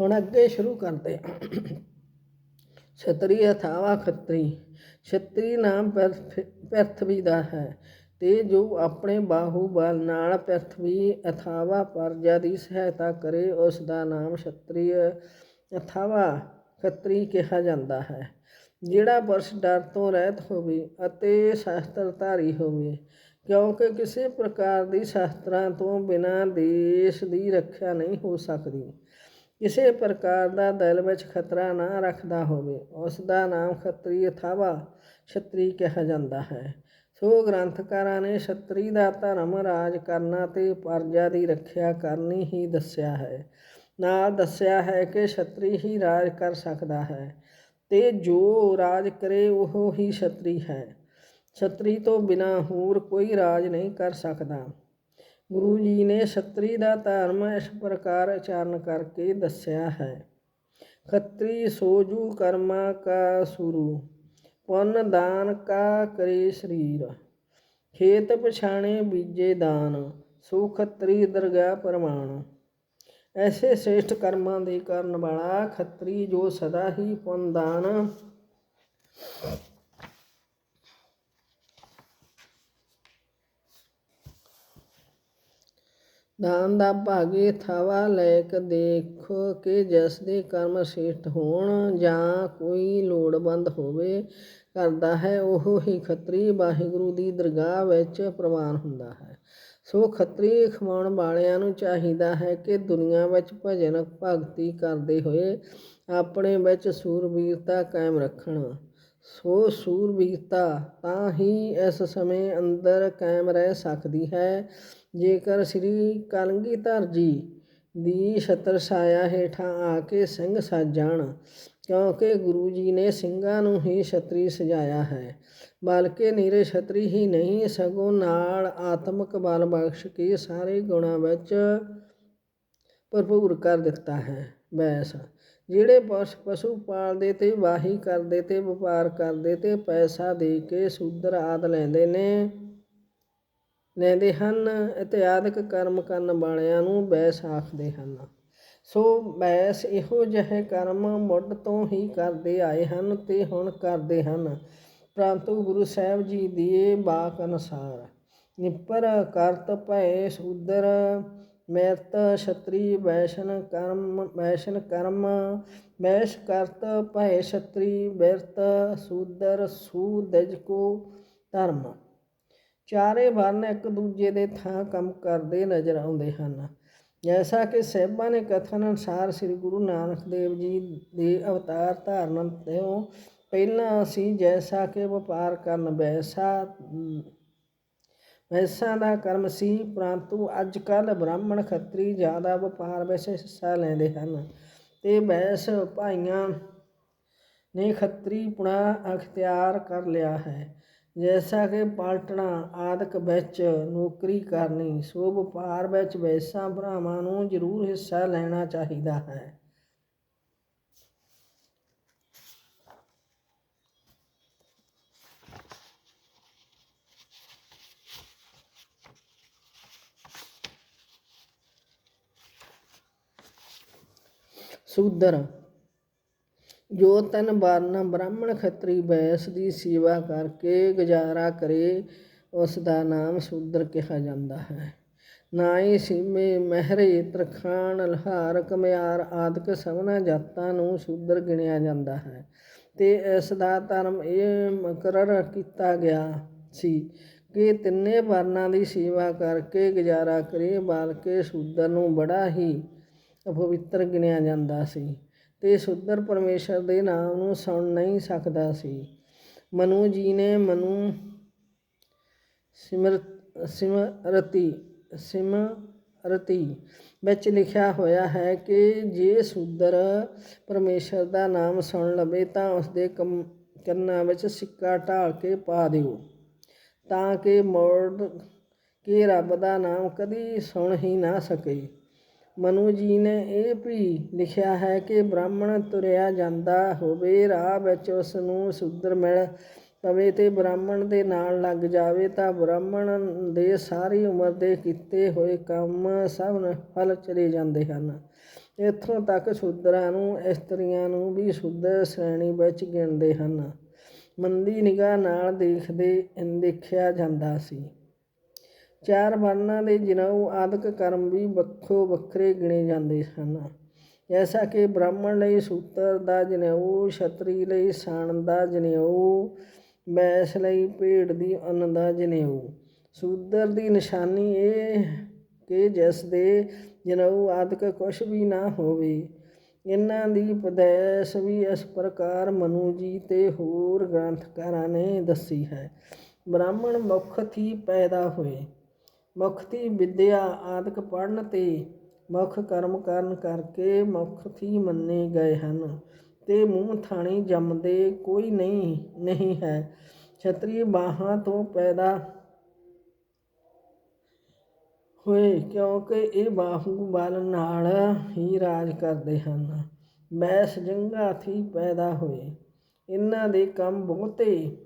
ਹੁਣ ਅੱਗੇ ਸ਼ੁਰੂ ਕਰਦੇ ਹਾਂ। ਛਤਰੀ ਅਥਾਵਾ ਖੱਤਰੀ, ਛਤਰੀ ਨਾਮ ਪ੍ਰਿਥ- ਪ੍ਰਿਥਵੀ ਦਾ ਹੈ ਤੇ ਜੋ ਆਪਣੇ ਬਾਹੂ ਬਲ ਨਾਲ ਪ੍ਰਿਥਵੀ ਅਥਾਵਾ ਪਰਜਾ ਦੀ ਸਹਾਇਤਾ ਕਰੇ, ਉਸ ਦਾ ਨਾਮ ਛਤਰੀ ਅਥਾਵਾ ਖੱਤਰੀ ਕਿਹਾ ਜਾਂਦਾ ਹੈ। ਜਿਹੜਾ ਪੁਰਸ਼ ਡਰ ਤੋਂ ਰਹਿਤ ਹੋਵੇ ਅਤੇ ਸ਼ਸਤਰਧਾਰੀ ਹੋਵੇ, ਕਿਉਂਕਿ ਕਿਸੇ ਪ੍ਰਕਾਰ ਦੀ ਸ਼ਾਸਤਰਾਂ ਤੋਂ ਬਿਨਾਂ ਦੇਸ਼ ਦੀ ਰੱਖਿਆ ਨਹੀਂ ਹੋ ਸਕਦੀ। ਕਿਸੇ ਪ੍ਰਕਾਰ ਦਾ ਦਿਲ ਵਿੱਚ ਖਤਰਾ ਨਾ ਰੱਖਦਾ ਹੋਵੇ ਉਸ ਦਾ ਨਾਮ ਖੱਤਰੀ ਅਥਾਵਾ ਛਤਰੀ ਕਿਹਾ ਜਾਂਦਾ ਹੈ। ਸੋ ਗ੍ਰੰਥਕਾਰਾਂ ਨੇ ਛਤਰੀ ਦਾ ਧਰਮ ਰਾਜ ਕਰਨਾ ਤੇ ਪਰਜਾ ਦੀ ਰੱਖਿਆ ਕਰਨੀ ਹੀ ਦੱਸਿਆ ਹੈ। ਨਾਲ ਦੱਸਿਆ ਹੈ ਕਿ ਛਤਰੀ ਹੀ ਰਾਜ ਕਰ ਸਕਦਾ ਹੈ ਤੇ ਜੋ ਰਾਜ ਕਰੇ ਉਹ ਹੀ ਛਤਰੀ ਹੈ। ਛਤਰੀ ਤੋਂ ਬਿਨਾ ਹੋਰ ਕੋਈ ਰਾਜ ਨਹੀਂ ਕਰ ਸਕਦਾ। ਗੁਰੂ ਜੀ ਨੇ ਛਤਰੀ ਦਾ ਧਰਮ ਇਸ ਪ੍ਰਕਾਰ ਉਚਾਰਨ ਕਰਕੇ ਦੱਸਿਆ ਹੈ। ਖੱਤਰੀ ਸੋਜੂ ਕਰਮਾ ਕਾ ਸੁਰੂ, ਪੁੰਨ ਦਾਨ ਕਾ ਕਰੇ ਸਰੀਰ। ਖੇਤ ਪਛਾਣੇ ਬੀਜੇ ਦਾਨ, ਸੋ ਖੱਤਰੀ ਦਰਗਾਹ ਪ੍ਰਮਾਣ। ਐਸੇ ਸ੍ਰੇਸ਼ਟ ਕਰਮਾਂ ਦੇ ਕਰਨ ਵਾਲਾ ਖੱਤਰੀ ਜੋ ਸਦਾ ਹੀ ਪੁੰਨ ਦਾਨ ਦਾਨ ਦਾ ਭਾਗੀ ਥਾਵਾ ਲੈਕ ਦੇਖੋ ਕਿ ਜਿਸ ਦੇ ਕਰਮ ਸ੍ਰੇਸ਼ਟ ਹੋਣ ਜਾਂ ਕੋਈ ਲੋੜਵੰਦ ਹੋਵੇ ਕਰਦਾ ਹੈ, ਉਹ ਹੀ ਖੱਤਰੀ ਵਾਹਿਗੁਰੂ ਦੀ ਦਰਗਾਹ ਵਿੱਚ ਪ੍ਰਵਾਨ ਹੁੰਦਾ ਹੈ। ਸੋ ਖੱਤਰੀ ਖਵਾਉਣ ਵਾਲਿਆਂ ਨੂੰ ਚਾਹੀਦਾ ਹੈ ਕਿ ਦੁਨੀਆ ਵਿੱਚ ਭਜਨ ਭਗਤੀ ਕਰਦੇ ਹੋਏ ਆਪਣੇ ਵਿੱਚ ਸੂਰਬੀਰਤਾ ਕਾਇਮ ਰੱਖਣ। ਸੋ ਸੂਰਬੀਰਤਾ ਤਾਂ ਹੀ ਇਸ ਸਮੇਂ ਅੰਦਰ ਕਾਇਮ ਰਹਿ ਸਕਦੀ ਹੈ ਜੇਕਰ ਸ੍ਰੀ ਕਲਗੀਧਰ ਜੀ ਦੀ ਛਤਰ ਛਾਇਆ ਹੇਠਾਂ ਆ ਕੇ ਸਿੰਘ ਸੱਜ ਜਾਣ, ਕਿਉਂਕਿ ਗੁਰੂ ਜੀ ਨੇ ਸਿੰਘਾਂ ਨੂੰ ਹੀ ਛਤਰੀ ਸਜਾਇਆ ਹੈ, ਬਲਕਿ ਨੀਰੇ ਛਤਰੀ ਹੀ ਨਹੀਂ, ਸਗੋਂ ਨਾਲ ਆਤਮਿਕ ਬਲ ਬਖਸ਼ ਕੇ ਸਾਰੇ ਗੁਣਾਂ ਵਿੱਚ ਭਰਪੂਰ ਕਰ ਦਿੱਤਾ ਹੈ। ਬੈਸ, ਜਿਹੜੇ ਪਸ਼, ਪਸ਼ੂ ਪਾਲਦੇ ਤੇ ਵਾਹੀ ਕਰਦੇ ਤੇ ਵਪਾਰ ਕਰਦੇ ਤੇ ਪੈਸਾ ਦੇ ਕੇ ਸੂਦਰ ਆਦ ਲੈਂਦੇ ਨੇ ਲੈਂਦੇ ਹਨ ਇਤਿਆਦਿਕ ਕਰਮ ਕਰਨ ਵਾਲਿਆਂ ਨੂੰ ਬੈਸ ਆਖਦੇ ਹਨ। ਸੋ ਬੈਸ ਇਹੋ ਜਿਹੇ ਕਰਮ ਮੁੱਢ ਤੋਂ ਹੀ ਕਰਦੇ ਆਏ ਹਨ ਤੇ ਹੁਣ ਕਰਦੇ ਹਨ। ਪ੍ਰੰਤੂ ਗੁਰੂ ਸਾਹਿਬ ਜੀ ਦੀ ਬਾਕ ਅਨੁਸਾਰ, ਨਿਪਰ ਕਰਤ ਭੈ ਸੂਦਰ ਮੈਤ ਛਤਰੀ ਵੈਸ਼ਨ ਕਰਮ ਵੈਸ਼ਨ ਕਰਮ ਵੈਸ਼ ਕਰਤ ਭੈ ਛਤਰੀ ਬਿਰਤ, ਸੂਦਰ ਸੂਦਜ ਕੋ ਧਰਮ। ਚਾਰੇ ਵਰਨ ਇੱਕ ਦੂਜੇ ਦੇ ਥਾਂ ਕੰਮ ਕਰਦੇ ਨਜ਼ਰ ਆਉਂਦੇ ਹਨ। ਜੈਸਾ ਕਿ ਸਹਿਬਾਂ ਨੇ ਕਥਨ ਅਨੁਸਾਰ ਸ੍ਰੀ ਗੁਰੂ ਨਾਨਕ ਦੇਵ ਜੀ ਦੇ ਅਵਤਾਰ ਧਾਰਨ ਤੋਂ ਪਹਿਲਾਂ ਅਸੀਂ ਜੈਸਾ ਕਿ ਵਪਾਰ ਕਰਨ ਵੈਸਾ ਵੈਸਾ ਦਾ ਕਰਮ ਸੀ, ਪਰੰਤੂ ਅੱਜ ਕੱਲ ਬ੍ਰਾਹਮਣ ਖੱਤਰੀ ਜ਼ਿਆਦਾ ਵਪਾਰ ਵਿੱਚ ਹਿੱਸਾ ਲੈਂਦੇ ਹਨ ਤੇ ਵੈਸ ਭਾਈਆਂ ਨੇ ਖੱਤਰੀ ਪੁਣਾ ਅਖਤਿਆਰ ਕਰ ਲਿਆ ਹੈ। ਜੈਸਾ ਕਿ ਪਲਟਣਾ ਆਦਿਕ ਵਿੱਚ ਨੌਕਰੀ ਕਰਨੀ ਸੋ ਵਪਾਰ ਵਿੱਚ ਵੈਸਾ ਭਰਾਵਾਂ ਨੂੰ ਜ਼ਰੂਰ ਹਿੱਸਾ ਲੈਣਾ ਚਾਹੀਦਾ ਹੈ ਸੂਦਰ ਜੋ ਤਨ ਵਰਨ ਬ੍ਰਾਹਮਣ ਖੱਤਰੀ ਬੈਸ ਦੀ ਸੇਵਾ ਕਰਕੇ ਗੁਜ਼ਾਰਾ ਕਰੇ, ਉਸ ਦਾ ਨਾਮ ਸ਼ੂਦਰ ਕਿਹਾ ਜਾਂਦਾ ਹੈ। ਨਾਏ ਸੀਮੇ ਮਹਿਰੇ ਤਰਖਾਣ ਲਹਾਰ ਕਮਿਆਰ ਆਦਿਕ ਸਭਨਾਂ ਜਾਤਾਂ ਨੂੰ ਸ਼ੂਦਰ ਗਿਣਿਆ ਜਾਂਦਾ ਹੈ। ਤੇ ਇਸ ਦਾ ਧਰਮ ਇਹ ਮੁਕਰਰ ਕੀਤਾ ਗਿਆ ਸੀ ਕਿ ਤਿੰਨੇ ਵਰਨਾਂ ਦੀ ਸੇਵਾ ਕਰਕੇ ਗੁਜ਼ਾਰਾ ਕਰੇ, ਬਲਕਿ ਸ਼ੂਦਰ ਨੂੰ ਬੜਾ ਹੀ ਅਪਵਿੱਤਰ ਗਿਣਿਆ ਜਾਂਦਾ ਸੀ। ਤੇ ਸੁੰਦਰ ਪਰਮੇਸ਼ਰ ਦੇ ਨਾਮ ਨੂੰ ਸੁਣ ਨਹੀਂ ਸਕਦਾ ਸੀ। ਮਨੂ ਜੀ ਨੇ ਮਨੂ ਸਿਮਰਤ ਸਿਮਰਤੀ ਸਿਮਰਤੀ ਵਿੱਚ ਲਿਖਿਆ ਹੋਇਆ ਹੈ ਕਿ ਜੇ ਸੁੰਦਰ ਪਰਮੇਸ਼ਰ ਦਾ ਨਾਮ ਸੁਣ ਲਵੇ ਤਾਂ ਉਸ ਦੇ ਕੰਨਾਂ ਵਿੱਚ ਸਿੱਕਾ ਢਾਲ ਕੇ ਪਾ ਦਿਓ, ਤਾਂ ਕਿ ਮੋੜ, ਕੇ ਰੱਬ ਦਾ ਨਾਮ ਕਦੀ ਸੁਣ ਹੀ ਨਾ ਸਕੇ। ਮਨੂ ਜੀ ਨੇ ਇਹ ਵੀ ਲਿਖਿਆ ਹੈ ਕਿ ਬ੍ਰਾਹਮਣ ਤੁਰਿਆ ਜਾਂਦਾ ਹੋਵੇ, ਰਾਹ ਵਿੱਚ ਉਸ ਨੂੰ ਸ਼ੂਦਰ ਮਿਲ ਪਵੇ ਅਤੇ ਬ੍ਰਾਹਮਣ ਦੇ ਨਾਲ ਲੱਗ ਜਾਵੇ ਤਾਂ ਬ੍ਰਾਹਮਣ ਦੇ ਸਾਰੀ ਉਮਰ ਦੇ ਕੀਤੇ ਹੋਏ ਕੰਮ ਸਭ ਫਲ ਚਲੇ ਜਾਂਦੇ ਹਨ। ਇੱਥੋਂ ਤੱਕ ਸ਼ੂਦਰਾਂ ਨੂੰ, ਇਸਤਰੀਆਂ ਨੂੰ ਵੀ ਸ਼ੂਦਰ ਸ਼੍ਰੇਣੀ ਵਿੱਚ ਗਿਣਦੇ ਹਨ। ਮੰਦੀ ਨਿਗਾਹ ਨਾਲ ਦੇਖਦੇ ਦੇਖਿਆ ਜਾਂਦਾ ਸੀ। ਚਾਰ ਵਰਨਾਂ ਦੇ ਜਨੇਊ ਆਦਿਕ ਕਰਮ ਵੀ ਵੱਖੋ ਵੱਖਰੇ ਗਿਣੇ ਜਾਂਦੇ ਹਨ। ਜੈਸਾ ਕਿ ਬ੍ਰਾਹਮਣ ਲਈ ਸੂਤਰ ਦਾ ਜਨੇਊ, ਛਤਰੀ ਲਈ ਸਾਣ ਦਾ ਜਨੇਊ ਵੈਸ ਲਈ ਭੇਡ ਦੀ ਅੰਨ ਦਾ ਜਨੇਊ। ਸ਼ੂਦਰ ਦੀ ਨਿਸ਼ਾਨੀ ਇਹ ਕਿ ਜਿਸ ਦੇ ਜਨੇਊ ਆਦਿਕ ਕੁਛ ਵੀ ਨਾ ਹੋਵੇ, ਇਹਨਾਂ ਦੀ ਪਦੈਸ ਵੀ ਇਸ ਪ੍ਰਕਾਰ ਮਨੂ ਜੀ ਤੇ ਹੋਰ ਗ੍ਰੰਥਕਾਰਾਂ ਨੇ ਦੱਸੀ ਹੈ। ਬ੍ਰਾਹਮਣ ਮੁੱਖ ਹੀ ਪੈਦਾ ਹੋਏ। ਮੁੱਖ ਦੀ ਵਿਦਿਆ ਆਦਿਕ ਪੜਨ ਤੇ, ਮੁੱਖ ਕਰਮ ਕਰਨ ਕਰਕੇ ਮੁੱਖ ਮੰਨੇ ਗਏ ਹਨ। ਤੇ ਮੂੰਹ ਥਾਣੀ ਜੰਮਦੇ ਕੋਈ ਨਹੀਂ ਨਹੀਂ ਹੈ। ਛਤਰੀ ਬਾਹਾਂ ਤੋਂ ਪੈਦਾ ਹੋਏ, ਕਿਉਂਕਿ ਇਹ ਬਾਹੂ ਬਲ ਨਾਲ ਹੀ ਰਾਜ ਕਰਦੇ ਹਨ। ਬੈਸ ਜੰਗਾ ਥੀ ਪੈਦਾ ਹੋਏ। ਇਹਨਾਂ ਦੇ ਕੰਮ ਬਹੁਤੇ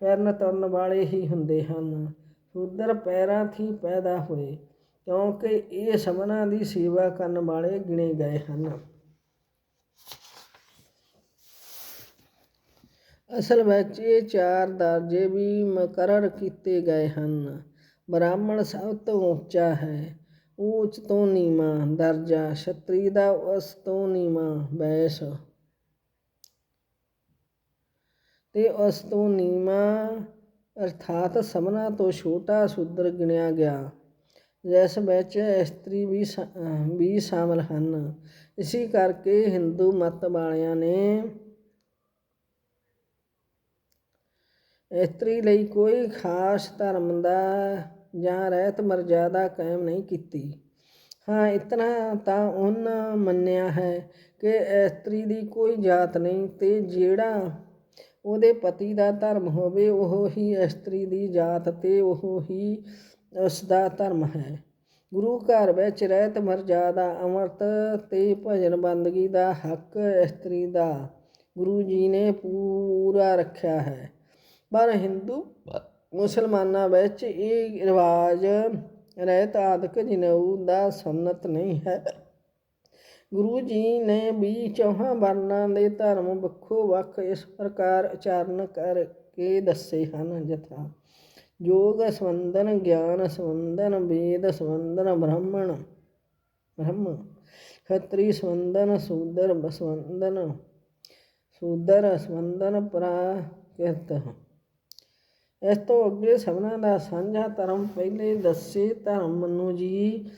ਫਿਰਨ ਤੁਰਨ ਵਾਲੇ ਹੀ ਹੁੰਦੇ ਹਨ। ਸ਼ੂਦਰ ਪੈਰਾਂ ਥੀ ਪੈਦਾ ਹੋਏ, ਕਿਉਂਕਿ ਇਹ ਸਭਨਾਂ ਦੀ ਸੇਵਾ ਕਰਨ ਵਾਲੇ ਗਿਣੇ ਗਏ ਹਨ। ਅਸਲ ਵਿੱਚ ਇਹ ਚਾਰ ਦਰਜੇ ਵੀ ਮੁਕਰਰ ਕੀਤੇ ਗਏ ਹਨ। ਬ੍ਰਾਹਮਣ ਸਭ ਤੋਂ ਉੱਚਾ ਹੈ, ਉੱਚ ਤੋਂ ਨੀਵਾਂ, ਦਰਜਾ ਛਤਰੀ ਦਾ ਉਸ ਤੋਂ ਨੀਵਾਂ, ਬੈਸ। ਤੇ ਉਸ ਤੋਂ ਨੀਵਾਂ ਅਰਥਾਤ ਸਭਨਾਂ ਤੋਂ ਛੋਟਾ ਸ਼ੂਦਰ ਗਿਣਿਆ ਗਿਆ। ਜਿਸ ਵਿੱਚ ਇਸਤਰੀ ਵੀ ਸ਼ਾ- ਵੀ ਸ਼ਾਮਲ ਹਨ। ਇਸੇ ਕਰਕੇ ਹਿੰਦੂ ਮਤ ਵਾਲਿਆਂ ਨੇ ਇਸਤਰੀ ਲਈ ਕੋਈ ਖਾਸ ਧਰਮ ਦਾ ਜਾਂ ਰਹਿਤ ਮਰਜ਼ਾਦਾ ਕਾਇਮ ਨਹੀਂ ਕੀਤੀ। ਹਾਂ, ਇਤਨਾ ਤਾਂ ਉਹਨਾਂ ਮੰਨਿਆ ਹੈ ਕਿ ਇਸਤਰੀ ਦੀ ਕੋਈ ਜਾਤ ਨਹੀਂ ਤੇ ਜਿਹੜਾ ਉਹਦੇ ਪਤੀ ਦਾ ਧਰਮ ਹੋਵੇ, ਉਹ ਹੀ ਇਸਤਰੀ ਦੀ ਜਾਤ ਤੇ ਉਹ ਹੀ ਉਸ ਦਾ ਧਰਮ ਹੈ। ਗੁਰੂ ਘਰ ਵਿੱਚ ਰਹਿਤ ਮਰਜ਼ਾਦਾ ਅਮਰਤ ਤੇ ਭਜਨ ਬੰਦਗੀ ਦਾ ਹੱਕ ਇਸਤਰੀ ਦਾ ਗੁਰੂ ਜੀ ਨੇ ਪੂਰਾ ਰੱਖਿਆ ਹੈ। ਪਰ ਹਿੰਦੂ ਮੁਸਲਮਾਨਾਂ ਵਿੱਚ ਇਹ ਰਿਵਾਜ ਰਹਿਤ ਆਦਿਕ ਜਨੇਊ ਦਾ ਸੰਨਤ ਨਹੀਂ ਹੈ। ਗੁਰੂ ਜੀ ਨੇ ਵੀ ਚੌਹਾਂ ਵਰਨਾਂ ਦੇ ਧਰਮ ਵੱਖੋ ਵੱਖ ਇਸ ਪ੍ਰਕਾਰ ਉਚਾਰਨ ਕਰਕੇ ਦੱਸੇ ਹਨ ਜਥਾ। ਯੋਗ ਸੰਬੰਧਨ, ਗਿਆਨ ਸੰਬੰਧਨ, ਵੇਦ ਸੰਬੰਧਨ, ਬ੍ਰਾਹਮਣ, ਬ੍ਰਹਮ, ਖੱਤਰੀ ਸੰਬੰਧਨ, ਸੂਦਰ ਸੰਬੰਧਨ ਸੂਦਰ ਸੰਬੰਧਨ, ਪ੍ਰਾਕਿਰਤ। ਇਸ ਤੋਂ ਅੱਗੇ ਸਭਨਾਂ ਦਾ ਸਾਂਝਾ ਧਰਮ ਪਹਿਲੇ ਦੱਸੇ ਧਰਮ ਮਨੂ ਜੀ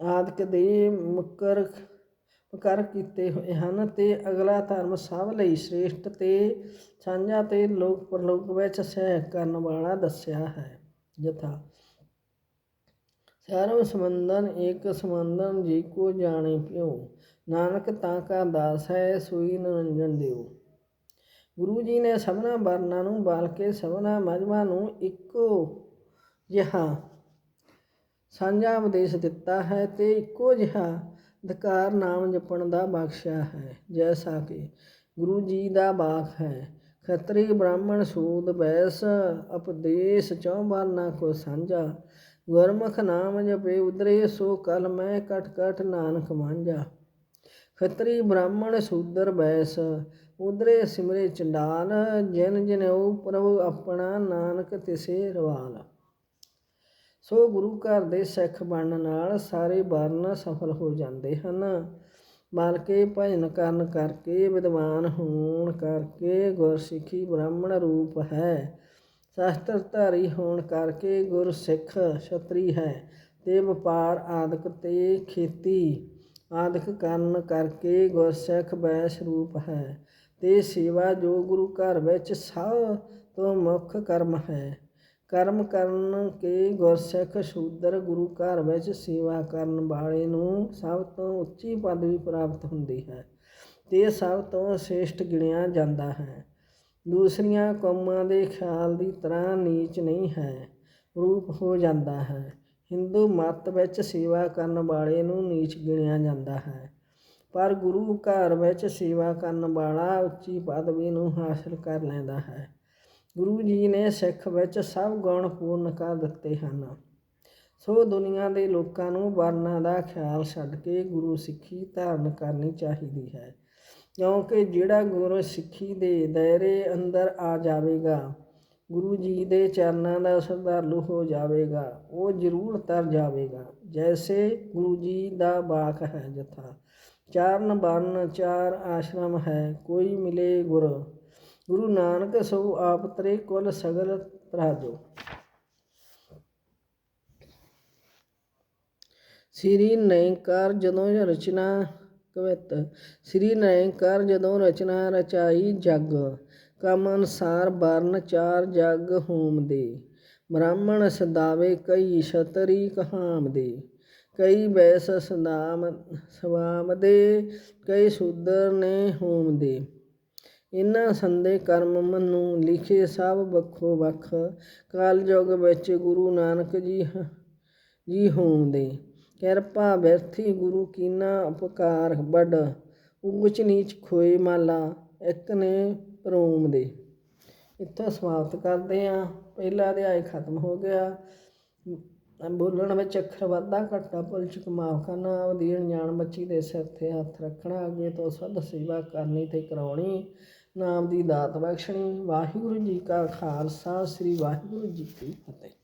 ਆਦਿਕ ਦੇ ਮੁਕਰ ਕਰ ਕੀਤੇ ਹੋਏ ਹਨ ਤੇ ਅਗਲਾ ਧਰਮ ਸਭ ਲਈ ਸ੍ਰੇਸ਼ਟ ਤੇ ਸਾਂਝਾ ਤੇ ਲੋਕ ਪਰਲੋਕ ਵਿੱਚ ਸਹਿ ਕਰਨ ਵਾਲਾ ਦੱਸਿਆ ਹੈ। ਯਥਾ ਸਰਵ ਸੰਬੰਧਨ ਏਕ ਸੰਬੰਧਨ ਜੀ ਕੋ ਜਾਣੇ ਪਿਓ ਨਾਨਕ ਤਾਂ ਕਾ ਦਾਸ ਹੈ, ਸੂਈ ਨਿਰੰਜਨ ਦਿਓ ਗੁਰੂ ਜੀ ਨੇ ਸਭਨਾ ਵਰਨਾਂ ਨੂੰ ਬਾਲ ਕੇ ਸਭਨਾ ਮਜ਼ਮਾਂ ਨੂੰ ਇੱਕੋ ਜਿਹਾ ਸਾਂਝਾ ਉਪਦੇਸ਼ ਦਿੱਤਾ ਹੈ ਤੇ ਇੱਕੋ ਜਿਹਾ ਅਧਿਕਾਰ ਨਾਮ ਜਪਣ ਦਾ ਬਖਸ਼ਾ ਹੈ, ਜੈਸਾ ਕਿ ਗੁਰੂ ਜੀ ਦਾ ਬਾਖ ਹੈ। ਖਤਰੀ ਬ੍ਰਾਹਮਣ ਸੂਦ ਬੈਸ ਉਪਦੇਸ਼ ਚੌ ਵਰਨਾ ਕੋ ਸਾਂਝਾ। ਗੁਰਮੁਖ ਨਾਮ ਜਪੇ ਉਦਰੇ ਸੋ ਕਲ ਮੈਂ ਕਟ ਕਟ ਨਾਨਕ ਮਾਂਝਾ ਖਤਰੀ ਬ੍ਰਾਹਮਣ ਸੂਦਰ ਬੈਸ ਉਦਰੇ ਸਿਮਰੇ ਚੰਡਾਲ। ਜਿਨ ਜਿਨਉ ਪ੍ਰਭੂ ਆਪਣਾ ਨਾਨਕ ਤਿਸੇ ਰਵਾਲ। ਸੋ ਗੁਰੂ ਘਰ ਦੇ ਸਿੱਖ ਬਣਨ ਨਾਲ ਸਾਰੇ ਵਰਨ ਸਫਲ ਹੋ ਜਾਂਦੇ ਹਨ। ਮਾਲਕੇ ਭਜਨ ਕਰਨ ਕਰਕੇ, ਵਿਦਵਾਨ ਹੋਣ ਕਰਕੇ ਗੁਰਸਿੱਖੀ ਬ੍ਰਾਹਮਣ ਰੂਪ ਹੈ। ਸ਼ਾਸਤਰ ਧਾਰੀ ਹੋਣ ਕਰਕੇ ਗੁਰਸਿੱਖ ਛਤਰੀ ਹੈ। ਤੇ ਵਪਾਰ ਆਦਿਕ ਤੇ ਖੇਤੀ ਆਦਿਕ ਕਰਨ ਕਰਕੇ ਗੁਰਸਿੱਖ ਵੈਸ਼ ਰੂਪ ਹੈ। ਤੇ ਸੇਵਾ ਜੋ ਗੁਰੂ ਘਰ ਵਿੱਚ ਸਭ ਤੋਂ ਮੁੱਖ ਕਰਮ ਹੈ। ਕਰਮ ਕਰਨ ਕੇ ਗੁਰਸਿੱਖ ਸ਼ੂਦਰ ਗੁਰੂ ਘਰ ਵਿੱਚ ਸੇਵਾ ਕਰਨ ਵਾਲੇ ਨੂੰ ਸਭ ਤੋਂ ਉੱਚੀ ਪਦਵੀ ਪ੍ਰਾਪਤ ਹੁੰਦੀ ਹੈ ਤੇ ਸਭ ਤੋਂ ਸ੍ਰੇਸ਼ਟ ਗਿਣਿਆ ਜਾਂਦਾ ਹੈ। ਦੂਸਰੀਆਂ ਕੌਮਾਂ ਦੇ ਖਿਆਲ ਦੀ ਤਰ੍ਹਾਂ ਨੀਚ ਨਹੀਂ ਹੈ, ਰੂਪ ਹੋ ਜਾਂਦਾ ਹੈ। ਹਿੰਦੂ ਮਤ ਵਿੱਚ ਸੇਵਾ ਕਰਨ ਵਾਲੇ ਨੂੰ ਨੀਚ ਗਿਣਿਆ ਜਾਂਦਾ ਹੈ, ਪਰ ਗੁਰੂ ਘਰ ਵਿੱਚ ਸੇਵਾ ਕਰਨ ਵਾਲਾ ਉੱਚੀ ਪਦਵੀ ਨੂੰ ਹਾਸਲ ਕਰ ਲੈਂਦਾ ਹੈ। ਗੁਰੂ ਜੀ ਨੇ ਸਿੱਖ ਵਿੱਚ ਸਭ ਗੁਣ ਪੂਰਨ ਕਰ ਦਿੱਤੇ ਹਨ। ਸੋ ਦੁਨੀਆ ਦੇ ਲੋਕਾਂ ਨੂੰ ਵਰਨਾਂ ਦਾ ਖਿਆਲ ਛੱਡ ਕੇ ਗੁਰੂ ਸਿੱਖੀ ਧਾਰਨ ਕਰਨੀ ਚਾਹੀਦੀ ਹੈ। ਕਿਉਂਕਿ ਜਿਹੜਾ ਗੁਰੂ ਸਿੱਖੀ ਦੇ ਦਾਇਰੇ ਅੰਦਰ ਆ ਜਾਵੇਗਾ, ਗੁਰੂ ਜੀ ਦੇ ਚਰਨਾਂ ਦਾ ਸ਼ਰਧਾਲੂ ਹੋ ਜਾਵੇਗਾ, ਉਹ ਜ਼ਰੂਰ ਤਰ ਜਾਵੇਗਾ। ਜੈਸੇ ਗੁਰੂ ਜੀ ਦਾ ਬਾਕ ਹੈ ਜਥਾ, ਚਾਰਨ ਬਰਨ ਚਾਰ ਆਸ਼ਰਮ ਹੈ, ਕੋਈ ਮਿਲੇ ਗੁਰ ਗੁਰੂ ਨਾਨਕ ਸੋ ਆਪ ਤਰੇ ਕੁਲ ਸਗਲ ਤਰਾਜੋ ਸ੍ਰੀ ਨੈਂਕਾਰ ਜਦੋਂ ਰਚਨਾ ਕਵਿਤ, ਸ੍ਰੀ ਨੈਂਕਾਰ ਜਦੋਂ ਰਚਨਾ ਰਚਾਈ ਜਗ, ਕਮ ਅਨਸਾਰ ਬਰਨ ਚਾਰ ਜਗ ਹੋਮ ਦੇ। ਬ੍ਰਾਹਮਣ ਸਦਾਵੇ ਕਈ ਛਤਰੀ ਕਹਾਮ ਦੇ। ਕਈ ਬੈਸ ਸਦਾਮ ਸਵਾਮ ਦੇ, ਕਈ ਸ਼ੂਦਰ ਨੇ ਹੋਮ ਦੇ। ਇਹਨਾਂ ਸੰਦੇ ਕਰਮ ਮਨੂੰ ਲਿਖੇ ਸਭ ਵੱਖੋ ਵੱਖ। ਕਲਯੁਗ ਵਿੱਚ ਗੁਰੂ ਨਾਨਕ ਜੀ ਜੀ ਹੋਮ ਦੇ ਕਿਰਪਾ ਬਿਰਥੀ ਗੁਰੂ ਕੀਨਾ ਉਪਕਾਰ ਬੜ ਉਚ ਨੀਚ ਖੋਏ ਮਾਲਾ, ਇੱਕ ਨੇ ਰੋਮ ਦੇ ਇੱਥੇ ਸਮਾਪਤ ਕਰਦੇ ਹਾਂ ਪਹਿਲਾ ਅਧਿਆਇ ਖਤਮ ਹੋ ਗਿਆ। ਬੋਲਣ ਵਿੱਚ ਅੱਖਰ ਵਾਧਾ ਘਾਟਾ ਭੁੱਲ ਚੁੱਕ ਮਾਫ ਕਰਨਾ ਅਧੀਨ ਜਾਣ ਬੱਚੀ ਦੇ ਸਿਰ ਤੇ ਹੱਥ ਰੱਖਣਾ, ਅੱਗੇ ਤੋਂ ਸਦ ਸੇਵਾ ਕਰਨੀ ਤੇ ਕਰਾਉਣੀ। ਨਾਮ ਦੀ ਦਾਤ ਬਖਸ਼ਣੀ। ਵਾਹਿਗੁਰੂ ਜੀ ਕਾ ਖਾਲਸਾ ਸ੍ਰੀ ਵਾਹਿਗੁਰੂ ਜੀ ਕੀ ਫਤਿਹ।